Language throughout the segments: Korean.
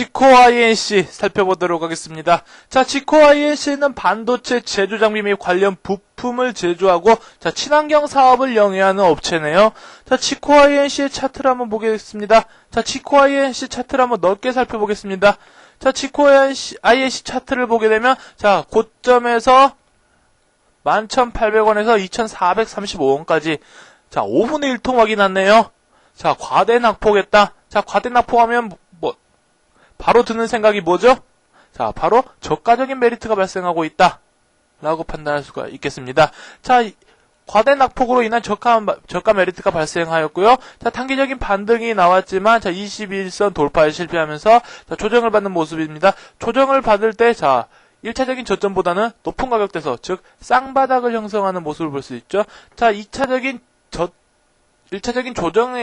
지코 INC 살펴보도록 하겠습니다. 자, 지코 INC는 반도체 제조 장비 및 관련 부품을 제조하고 자, 친환경 사업을 영위하는 업체네요. 자, 지코 INC의 차트를 한번 보겠습니다. 자, 지코 INC 차트를 한번 넓게 살펴보겠습니다. 자, 지코 INC, INC 차트를 보게 되면 자, 고점에서 11,800원에서 2,435원까지 자, 5분의 1통 확인났네요. 자, 과대 낙폭했다. 자, 과대 낙폭하면 뭐 바로 드는 생각이 뭐죠? 자, 바로 저가적인 메리트가 발생하고 있다. 라고 판단할 수가 있겠습니다. 자, 이- 과대 낙폭으로 인한 저가, 저가 메리트가 발생하였고요. 자, 단기적인 반등이 나왔지만, 자, 21선 돌파에 실패하면서, 자, 조정을 받는 모습입니다. 조정을 받을 때, 자, 1차적인 저점보다는 높은 가격대에서, 즉, 쌍바닥을 형성하는 모습을 볼 수 있죠. 자, 2차적인 저, 1차적인 조정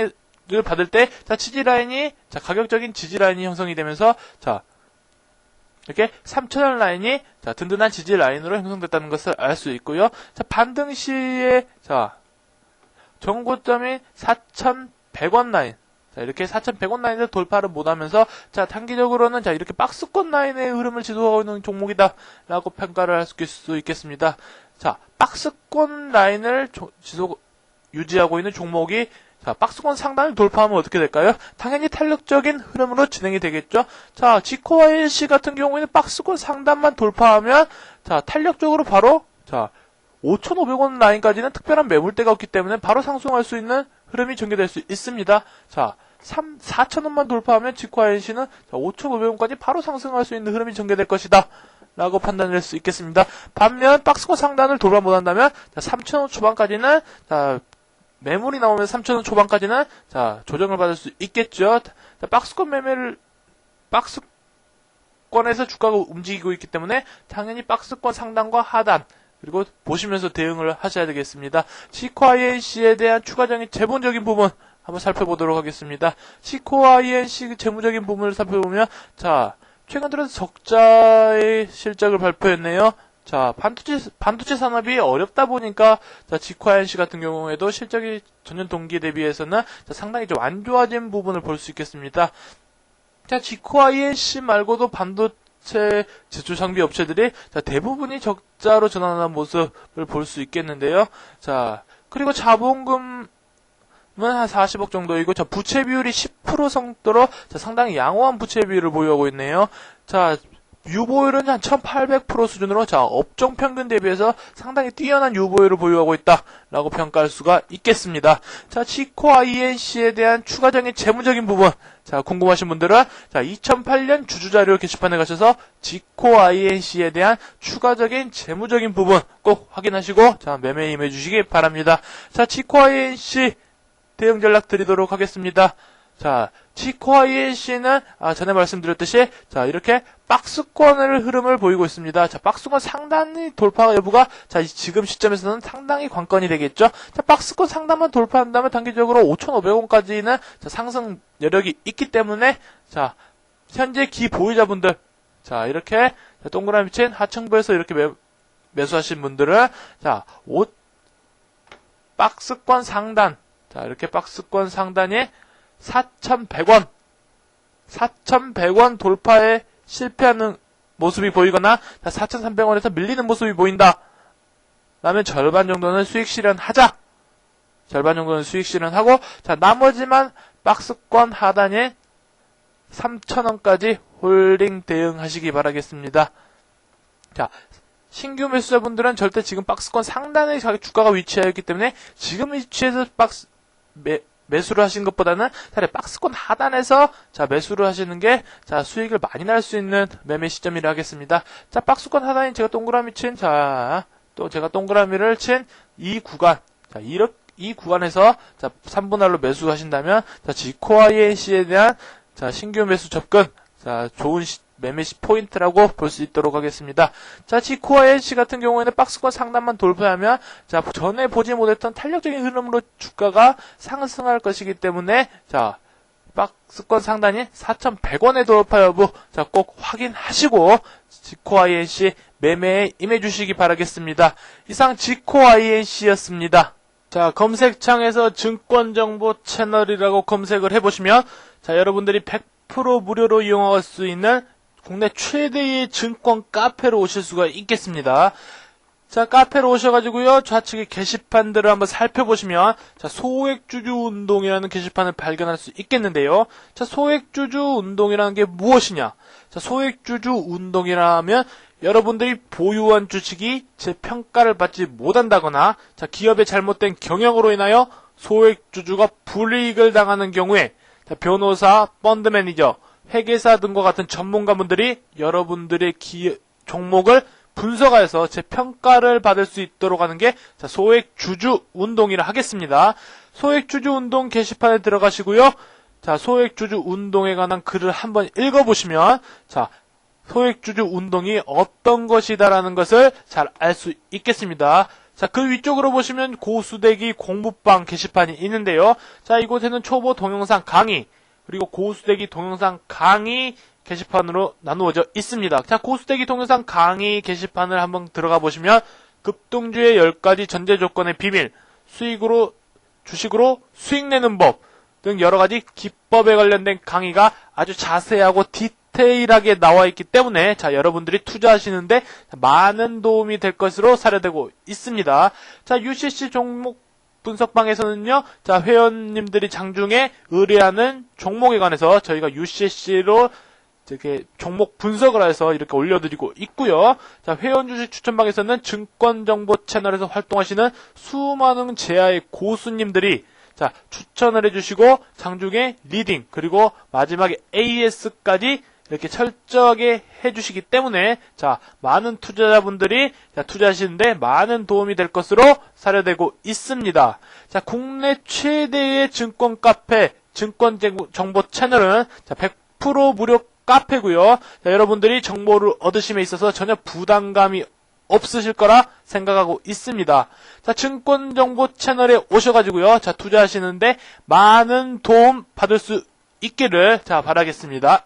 을 받을 때, 자, 지지 라인이, 자, 가격적인 지지 라인이 형성이 되면서, 자, 이렇게 3천원 라인이, 자, 든든한 지지 라인으로 형성됐다는 것을 알 수 있고요. 자, 반등 시에, 자, 정고점인 4,100원 라인. 자, 이렇게 4,100원 라인을 돌파를 못하면서, 자, 단기적으로는, 자, 이렇게 박스권 라인의 흐름을 지속하고 있는 종목이다. 라고 평가를 할 수 있겠습니다. 자, 박스권 라인을 조- 지속, 유지하고 있는 종목이 자, 박스권 상단을 돌파하면 어떻게 될까요? 당연히 탄력적인 흐름으로 진행이 되겠죠. 자, 지코와 일시 같은 경우에는 박스권 상단만 돌파하면 자, 탄력적으로 바로 자, 5,500원 라인까지는 특별한 매물대가 없기 때문에 바로 상승할 수 있는 흐름이 전개될 수 있습니다. 자, 3, 4,000원만 돌파하면 지코와 일시는 5,500원까지 바로 상승할 수 있는 흐름이 전개될 것이다. 라고 판단할 수 있겠습니다. 반면 박스권 상단을 돌파 못한다면 3,000원 초반까지는 자, 매물이 나오면 3,000원 초반까지는 자 조정을 받을 수 있겠죠. 자, 박스권 매매를 박스권에서 주가가 움직이고 있기 때문에 당연히 박스권 상단과 하단 그리고 보시면서 대응을 하셔야 되겠습니다. 시코아 INC에 대한 추가적인 재본적인 부분 한번 살펴보도록 하겠습니다. 시코아 INC 재무적인 부분을 살펴보면 자 최근 들어서 적자의 실적을 발표했네요. 자, 반도체, 반도체 산업이 어렵다 보니까, 자, 지코아이씨 같은 경우에도 실적이 전년 동기 대비해서는 자, 상당히 좀 안 좋아진 부분을 볼 수 있겠습니다. 자, 지코아이씨 말고도 반도체 제조 장비 업체들이 자, 대부분이 적자로 전환하는 모습을 볼 수 있겠는데요. 자, 그리고 자본금 한 40억 정도이고, 자, 부채 비율이 10% 정도로 자, 상당히 양호한 부채 비율을 보유하고 있네요. 자, 유보율은 한 1800% 수준으로 자 업종 평균 대비해서 상당히 뛰어난 유보율을 보유하고 있다라고 평가할 수가 있겠습니다. 자 지코아 ENC에 대한 추가적인 재무적인 부분 자 궁금하신 분들은 자 2008년 주주자료 게시판에 가셔서 지코아 ENC에 대한 추가적인 재무적인 부분 꼭 확인하시고 자 매매 임해 주시기 바랍니다. 자 지코아 ENC 대응 전략 드리도록 하겠습니다. 자, 치코아이엔씨는 아, 전에 말씀드렸듯이 자 이렇게 박스권을 흐름을 보이고 있습니다. 자 박스권 상단이 돌파 여부가 자 이- 지금 시점에서는 상당히 관건이 되겠죠. 자 박스권 상단만 돌파한다면 단기적으로 5,500원까지는 상승 여력이 있기 때문에 자 현재 기 보유자분들 자 이렇게 자, 동그라미 친 하층부에서 이렇게 매, 매수하신 분들은 자 5, 박스권 상단 자 이렇게 박스권 상단에 4,100원, 4,100원 돌파에 실패하는 모습이 보이거나 4,300원에서 밀리는 모습이 보인다. 라면 절반 정도는 수익 실현하자. 절반 정도는 수익 실현하고 자 나머지만 박스권 하단에 3,000원까지 홀딩 대응하시기 바라겠습니다. 자 신규 매수자분들은 절대 지금 박스권 상단에 주가가 위치하여 있기 때문에 지금 위치에서 박스 매, 매수를 하신 것보다는 차라리 박스권 하단에서 자 매수를 하시는 게 자 수익을 많이 날 수 있는 매매 시점이라 하겠습니다. 자 박스권 하단에 제가 동그라미 친 자 또 제가 동그라미를 친 이 구간 자 이렇게 이 구간에서 자 3분할로 매수하신다면 자 지코아이엔씨에 대한 자 신규 매수 접근 자 좋은 시- 매매 시 포인트라고 볼 수 있도록 하겠습니다. 자 지코아이엔씨 같은 경우에는 박스권 상단만 돌파하면 자 전에 보지 못했던 탄력적인 흐름으로 주가가 상승할 것이기 때문에 자 박스권 상단이 4,100원의 돌파 여부 자 꼭 확인하시고 지코 INC 매매에 임해 주시기 바라겠습니다. 이상 지코 INC였습니다. 자 검색창에서 증권 정보 채널이라고 검색을 해보시면 자 여러분들이 100 100% 무료로 이용할 수 있는 국내 최대의 증권 카페로 오실 수가 있겠습니다. 자, 카페로 오셔가지고요, 좌측에 게시판들을 한번 살펴보시면, 자, 소액주주 운동이라는 게시판을 발견할 수 있겠는데요. 자, 소액주주 운동이라는 게 무엇이냐? 자, 소액주주 운동이라면, 여러분들이 보유한 주식이 제 평가를 받지 못한다거나, 자, 기업의 잘못된 경영으로 인하여 소액주주가 불이익을 당하는 경우에, 자, 변호사, 펀드 매니저, 회계사 등과 같은 전문가분들이 여러분들의 기, 종목을 분석하여서 제 평가를 받을 수 있도록 하는 게 자, 소액 주주 운동이라 하겠습니다. 소액 주주 운동 게시판에 들어가시고요. 자, 소액 주주 운동에 관한 글을 한번 읽어 보시면 자, 소액 주주 운동이 어떤 것이다라는 것을 잘 알 수 있겠습니다. 자, 그 위쪽으로 보시면 고수대기 공부방 게시판이 있는데요. 자, 이곳에는 초보 동영상 강의, 그리고 고수대기 동영상 강의 게시판으로 나누어져 있습니다. 자, 고수대기 동영상 강의 게시판을 한번 들어가 보시면 급등주의 10가지 전제 조건의 비밀, 수익으로 주식으로 수익 내는 법 등 여러 가지 기법에 관련된 강의가 아주 자세하고 디테일하게 나와 있기 때문에 자, 여러분들이 투자하시는데 많은 도움이 될 것으로 사례되고 있습니다. 자, UCC 종목 분석방에서는요, 자, 회원님들이 장중에 의뢰하는 종목에 관해서 저희가 UCC로 이렇게 종목 분석을 해서 이렇게 올려드리고 있고요. 자, 회원 주식 추천방에서는 증권 정보 채널에서 활동하시는 수많은 제아의 고수님들이 자, 추천을 해주시고 장중에 리딩 그리고 마지막에 AS까지 이렇게 철저하게 해주시기 때문에 자 많은 투자자분들이 자, 투자하시는데 많은 도움이 될 것으로 사례되고 있습니다. 자 국내 최대의 증권 카페 증권 정보- 채널은 자, 100% 무료 카페고요. 자, 여러분들이 정보를 얻으심에 있어서 전혀 부담감이 없으실 거라 생각하고 있습니다. 자, 증권 정보 채널에 오셔가지고요. 자, 투자하시는데 많은 도움 받을 수 있기를 자 바라겠습니다.